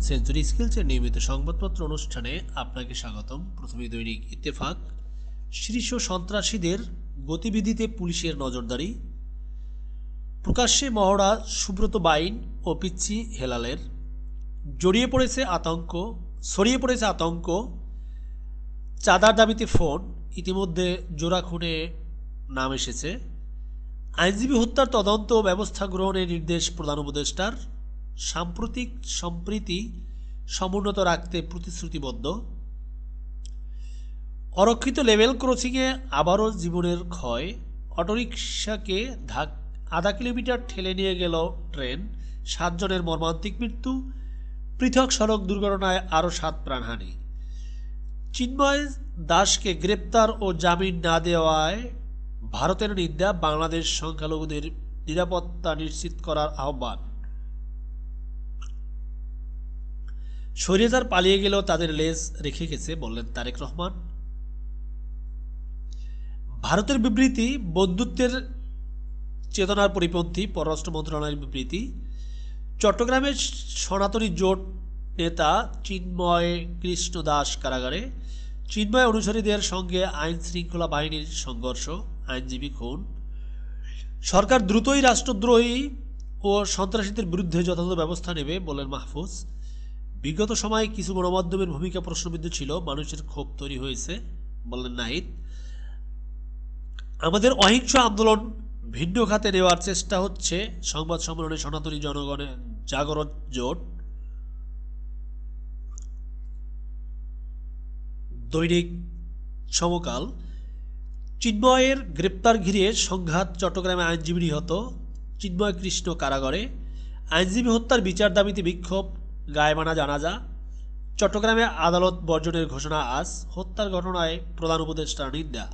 Century স্কিলসের নিয়মিত সংবাদপত্র অনুষ্ঠানে আপনাকে স্বাগতম। প্রথমে দৈনিক ইত্তেফাক। শীর্ষ সন্ত্রাসীদের গতিবিধিতে পুলিশের নজরদারি। প্রকাশ্যে মহড়া সুব্রত বাইন ও পিচ্ছি হেলালের। জড়িয়ে পড়েছে আতঙ্ক, ছড়িয়ে পড়েছে আতঙ্ক। চাঁদার দাবিতে ফোন, ইতিমধ্যে জোড়া খুনে নাম এসেছে। আইনজীবী হত্যার তদন্ত ব্যবস্থা গ্রহণের নির্দেশ প্রধান উপদেষ্টার। সাম্প্রতিক সম্প্রীতি সমুন্নত রাখতে প্রতিশ্রুতিবদ্ধ। অরক্ষিত লেভেল ক্রসিংয়ে আবারও জীবনের ক্ষয়। অটোরিকশাকে ধাক আধা কিলোমিটার ঠেলে নিয়ে গেল ট্রেন। সাতজনের মর্মান্তিক মৃত্যু। পৃথক সড়ক দুর্ঘটনায় আরও সাত প্রাণহানি। চিন্ময় দাসকে গ্রেপ্তার ও জামিন না দেওয়ায় ভারতের নিন্দা। বাংলাদেশ সংখ্যালঘুদের নিরাপত্তা নিশ্চিত করার আহ্বান। শরীয়তার পালিয়ে গেলেও তাদের লেজ রেখে গেছে, বললেন তারেক রহমান। ভারতের বিবৃতি, বন্ধুত্বের চেতনার পরিপন্থী, পররাষ্ট্র মন্ত্রণালয়ের বিবৃতি। চট্টগ্রামের সনাতনী জোট নেতা চিন্ময় কৃষ্ণ দাস কারাগারে। চিন্ময় অনুসারীদের সঙ্গে আইন শৃঙ্খলা বাহিনীর সংঘর্ষ, আইনজীবী খুন। সরকার দ্রুতই রাষ্ট্রদ্রোহী ও সন্ত্রাসীদের বিরুদ্ধে যথাযথ ব্যবস্থা নেবে বলেন মাহফুজ। বিগত সময়ে কিছু গণমাধ্যমের ভূমিকা প্রশ্নবিদ্ধ ছিল। মানুষের ক্ষোভ তৈরি হয়েছে বললেন নাহিদ। আমাদের অহিংস আন্দোলন ভিন্ন খাতে নেওয়ার চেষ্টা হচ্ছে। সংবাদ সম্মেলনে সনাতনী জনগণের জাগরণ জোট। দৈনিক সমকাল। চিন্ময়ের গ্রেপ্তার ঘিরে সংঘাত চট্টগ্রামে আইনজীবী নিহত। চিন্ময় কৃষ্ণ কারাগারে। আইনজীবী হত্যার বিচার দাবিতে বিক্ষোভ। গায়েবানা জানাজা, চট্টগ্রামে আদালত বর্জনের ঘোষণা আজ, হত্যার ঘটনায় প্রধান উপদেষ্টার নিন্দা।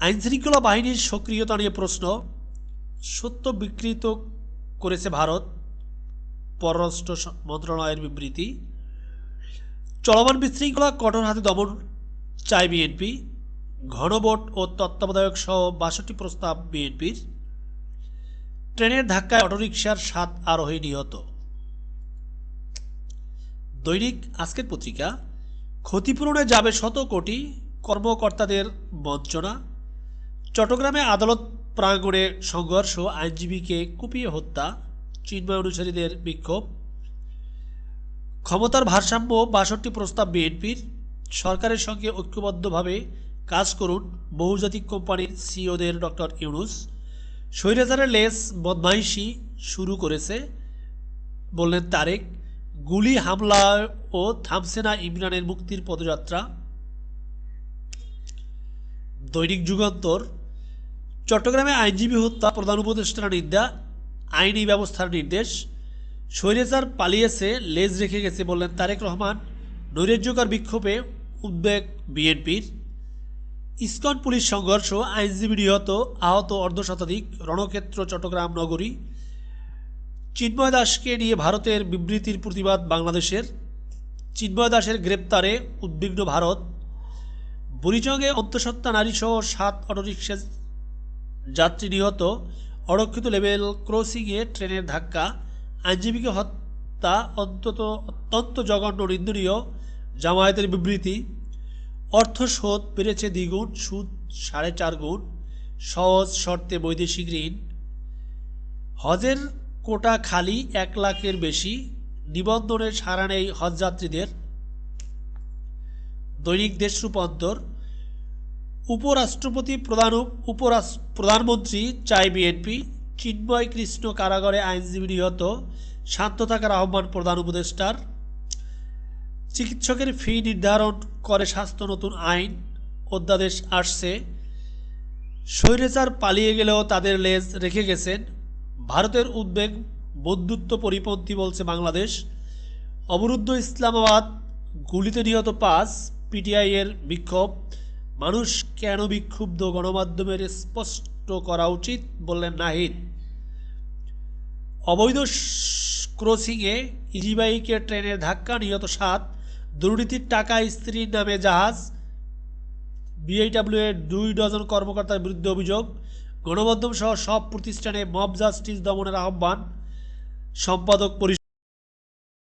আইনশৃঙ্খলা বাহিনীর সক্রিয়তা নিয়ে প্রশ্ন, সত্য বিকৃত করেছে ভারত? পররাষ্ট্র মন্ত্রণালয়ের বিবৃতি, চলমান বিশৃঙ্খলা কঠোর হাতে দমন, চায় বিএনপি ঘনভোট ও তত্ত্বাবধায়ক সহ বাষট্টি প্রস্তাব বিএনপির, ট্রেনের ধাক্কায় অটোরিকশার সাত আরোহী নিহত। দৈনিক আজকের পত্রিকা, ক্ষতিপূরণে যাবে শত কোটি কর্মকর্তাদের বঞ্চনা, চট্টগ্রামে আদালত প্রাঙ্গণে সংঘর্ষ, আইনজীবীকে কুপিয়ে হত্যা, চিন্ময় অনুসারীদের বিক্ষোভ, ক্ষমতার ভারসাম্য বাষট্টি প্রস্তাব বিএনপির, সরকারের সঙ্গে ঐক্যবদ্ধভাবে কাজ করুন বহুজাতিক কোম্পানির সিওদের ডক্টর ইউনুস, স্বৈরাচারের লেস বদমাইশি শুরু করেছে, বললেন তারেক গুলি, হামলা ও থামছে না ইমরানের মুক্তির পদযাত্রা। দৈনিক যুগান্তর। চট্টগ্রামে আইনজীবী হত্যা, প্রধান উপদেষ্টার নিন্দা, আইনি ব্যবস্থার নির্দেশ। স্বৈরাচার পালিয়েছে, লেজ রেখে গেছে বললেন তারেক রহমান। নৈরাজ্যকার বিক্ষোভে উদ্বেগ বিএনপির। ইসকন পুলিশ সংঘর্ষ, আইনজীবী নিহত, আহত অর্ধশতাধিক রণক্ষেত্র, চট্টগ্রাম নগরী। চিন্ময় দাসকে নিয়ে ভারতের বিবৃতির প্রতিবাদ বাংলাদেশের। চিন্ময় দাসের গ্রেপ্তারে উদ্বিগ্ন ভারত। বুড়িচঙ্গে অন্তঃসত্ত্বা নারীসহ সাত অটোরিকশা যাত্রী নিহত। অরক্ষিত লেভেল ক্রসিংয়ে ট্রেনের ধাক্কা। আইনজীবীকে হত্যা অন্তত অত্যন্ত জঘন্য নিন্দনীয় জামায়াতের বিবৃতি। অর্থ শোধ বেড়েছে দ্বিগুণ, সুদ সাড়ে চার গুণ। সহজ শর্তে বৈদেশিক ঋণ। হজের কোটা খালি এক লাখের বেশি নিবন্ধনের সারা নেই হজযাত্রীদের। দৈনিক দেশ রূপান্তর উপরাষ্ট্রপতি প্রধান উপরাস- প্রধানমন্ত্রী চাই বিএনপি চিন্ময় কৃষ্ণ কারাগারে আইনজীবী নিহত, শান্ত থাকার আহ্বান প্রধান উপদেষ্টার। চিকিৎসকের ফি নির্ধারণ করে স্বাস্থ্য নতুন আইন, অধ্যাদেশ আসছে। স্বৈরাচার পালিয়ে গেলেও তাদের লেজ রেখে গেছেন ভারতের উদ্বেগ, বন্ধুত্ব পরিপন্থী বলছে বাংলাদেশ। অবরুদ্ধ ইসলামাবাদ, গুলিতে নিহত পাঁচ, পিটিআই এর বিক্ষোভ। মানুষ কেন বিক্ষুব্ধ? গণমাধ্যমের স্পষ্ট করা উচিত বললেন নাহিদ। অবৈধ ক্রসিংয়ে ইজিবাইকে ট্রেনের ধাক্কা, নিহত সাত। দুর্নীতির টাকা স্ত্রীর নামে জাহাজ। বিআইডব্লিউ এর দুই ডজন কর্মকর্তার বিরুদ্ধে অভিযোগ। গণমাধ্যম সহ সব প্রতিষ্ঠানে মব জাস্টিস দমনের আহ্বান সম্পাদক পরিষদ